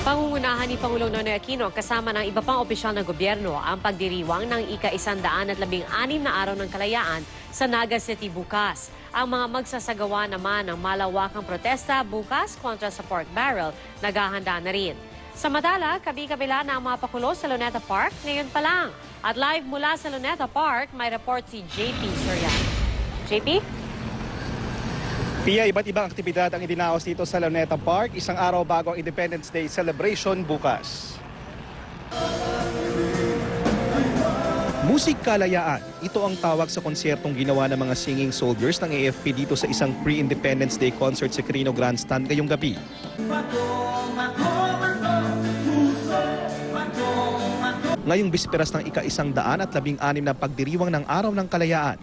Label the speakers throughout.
Speaker 1: Pangungunahan ni Pangulong Nonoy Aquino kasama ng iba pang opisyal ng gobyerno ang pagdiriwang ng ika-isandaan at labing anim na araw ng kalayaan sa Naga City bukas. Ang mga magsasagawa naman ng malawakang protesta bukas kontra sa pork barrel, naghahanda na rin. Sa Madala, kabi-kabila na ang mga pakulo sa Luneta Park ngayon pa lang. At live mula sa Luneta Park, may report si JP Soriano. JP?
Speaker 2: Pia, iba't ibang aktibidad ang idinaos dito sa Luneta Park, isang araw bago ang Independence Day celebration bukas. Musik Kalayaan, ito ang tawag sa konsertong ginawa ng mga singing soldiers ng AFP dito sa isang pre-Independence Day concert sa Quirino Grandstand ngayong gabi. Ngayong bisperas ng ika-isang daan at labing anim na pagdiriwang ng Araw ng Kalayaan,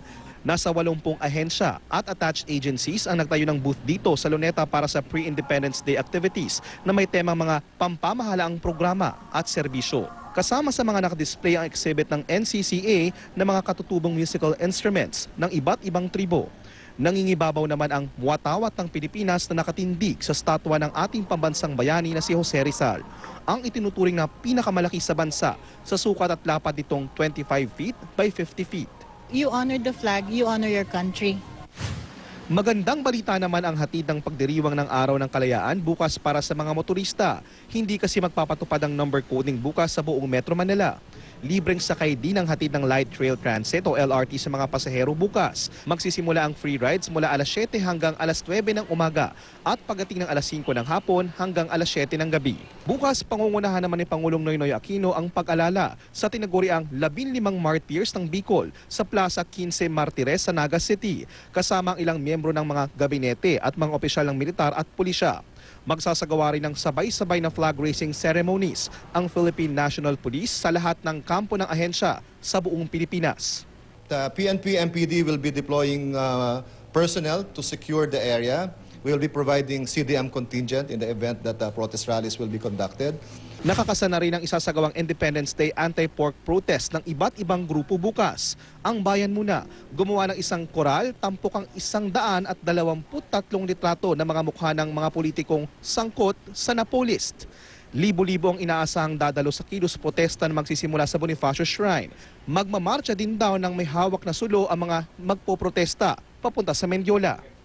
Speaker 2: nasa 80 ahensya at attached agencies ang nagtayo ng booth dito sa Luneta para sa pre-Independence Day activities na may temang mga pampamahalaang programa at serbisyo. Kasama sa mga nakadisplay ang exhibit ng NCCA na mga katutubong musical instruments ng iba't ibang tribo. Nangingibabaw naman ang muwatawat ng Pilipinas na nakatindig sa statwa ng ating pambansang bayani na si Jose Rizal. Ang itinuturing na pinakamalaki sa bansa sa sukat at lapad nitong 25 feet by 50 feet.
Speaker 3: You honor the flag, you honor your country.
Speaker 2: Magandang balita naman ang hatid ng pagdiriwang ng Araw ng Kalayaan bukas para sa mga motorista. Hindi kasi magpapatupad ang number coding bukas sa buong Metro Manila. Libreng sakay din ang hatid ng Light Rail Transit o LRT sa mga pasahero bukas. Magsisimula ang free rides mula alas 7 hanggang alas 9 ng umaga at pagdating ng alas 5 ng hapon hanggang alas 7 ng gabi. Bukas, pangungunahan naman ni Pangulong Noynoy Aquino ang pag-alala sa tinaguriang 15 martyrs ng Bicol sa Plaza 15 Martires sa Naga City, kasama ang ilang miyembro ng mga gabinete at mga opisyal ng militar at pulisya. Magsasagawa rin ng sabay-sabay na flag raising ceremonies ang Philippine National Police sa lahat ng kampo ng ahensya sa buong Pilipinas.
Speaker 4: The PNP MPD will be deploying uh, personnel to secure the area. We will be providing CDM contingent in the event that uh, protest rallies will be conducted.
Speaker 2: Nakakasana rin ang isasagawang Independence Day anti-pork protest ng iba't ibang grupo bukas. Ang bayan muna, gumawa ng isang koral, tampok ang isang daan at dalawamput tatlong litrato ng mga mukha ng mga politikong sangkot sa Napolist. Libo-libo ang inaasahang dadalo sa kilos protesta na magsisimula sa Bonifacio Shrine. Magmamarcha din daw ng may hawak na sulo ang mga magpoprotesta papunta sa Mendiola.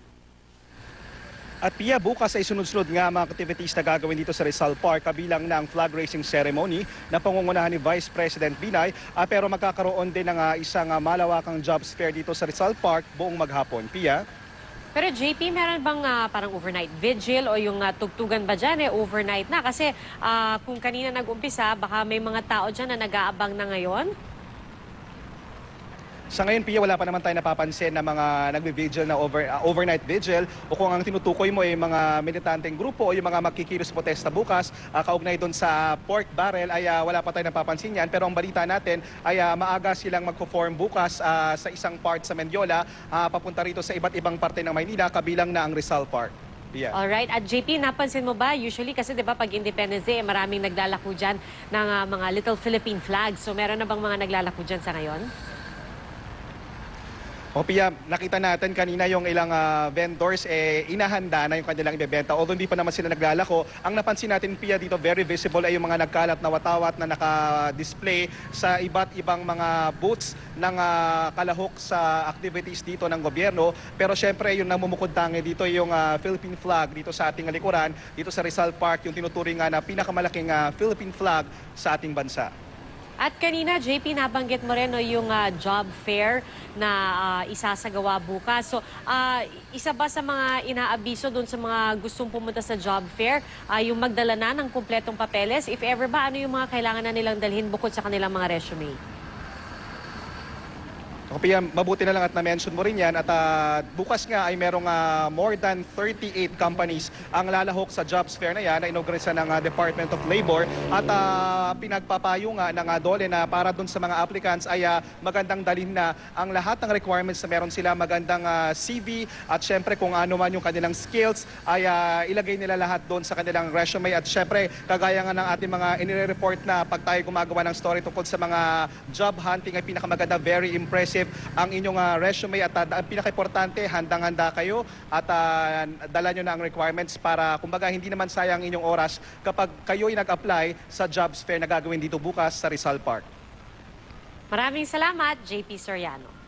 Speaker 2: At Pia, bukas ay sunod-sunod nga mga activities na gagawin dito sa Rizal Park kabilang ang flag raising ceremony na pangungunahan ni Vice President Binay Ah, pero magkakaroon din ng ah, isang ah, malawakang jobs fair dito sa Rizal Park buong maghapon. Pia?
Speaker 1: Pero JP, meron bang ah, parang overnight vigil o yung ah, tugtugan ba dyan eh, overnight na? Kasi ah, kung kanina nag-umpisa, baka may mga tao dyan na nag-aabang na ngayon.
Speaker 2: Sa ngayon, Pia, wala pa naman tayo napapansin na mga nagbe-vigil na over, ah, overnight vigil o kung ang tinutukoy mo ay mga militanteng grupo o yung mga magkikilos protesta bukas, ah, kaugnay doon sa pork barrel ay ah, wala pa tayo napapansin yan. Pero ang balita natin ay ah, maaga silang magpo-form bukas ah, sa isang part sa Mendiola ah, papunta rito sa iba't ibang parte ng Maynila kabilang na ang Rizal Park. Pia.
Speaker 1: Alright. At JP, napansin mo ba, usually kasi di ba pag Independence Day, eh, maraming naglalako dyan ng ah, mga Little Philippine flags. So meron na bang mga naglalako dyan sa ngayon?
Speaker 2: O Pia, nakita natin kanina yung ilang ah, vendors eh inahanda na yung kanilang ibebenta. Although hindi pa naman sila naglalako, ang napansin natin Pia dito very visible ay yung mga nagkalat na watawat na naka-display sa iba't ibang mga booths ng ah, kalahok sa activities dito ng gobyerno. Pero syempre yung namumukod tangi dito yung ah, Philippine flag dito sa ating likuran, dito sa Rizal Park, yung tinuturing nga na pinakamalaking ah, Philippine flag sa ating bansa.
Speaker 1: At kanina, JP, nabanggit mo rin no, yung ah, job fair na ah, isasagawa bukas. So, ah, isa ba sa mga inaabiso doon sa mga gustong pumunta sa job fair, ah, yung magdala na ng kumpletong papeles? If ever ba, ano yung mga kailangan na nilang dalhin bukod sa kanilang mga resume?
Speaker 2: O Pia, mabuti na lang at na-mention mo rin yan. At ah, bukas nga ay merong ah, more than 38 companies ang lalahok sa jobs fair na yan na inaugurisa ng ah, Department of Labor. At ah, pinagpapayo nga ng ah, DOLE na para dun sa mga applicants ay ah, magandang dalhin na ang lahat ng requirements na meron sila. Magandang ah, CV at syempre kung ano man yung kanilang skills ay ah, ilagay nila lahat doon sa kanilang resume. At syempre kagaya nga ng ating mga inire-report na pag tayo gumagawa ng story tungkol sa mga job hunting ay pinakamaganda, very impressive i-receive ang inyong ah, resume at uh, ang pinaka-importante, handang-handa kayo at ah, dala nyo na ang requirements para kumbaga hindi naman sayang inyong oras kapag kayo ay nag-apply sa jobs fair na gagawin dito bukas sa Rizal Park.
Speaker 1: Maraming salamat, JP Soriano.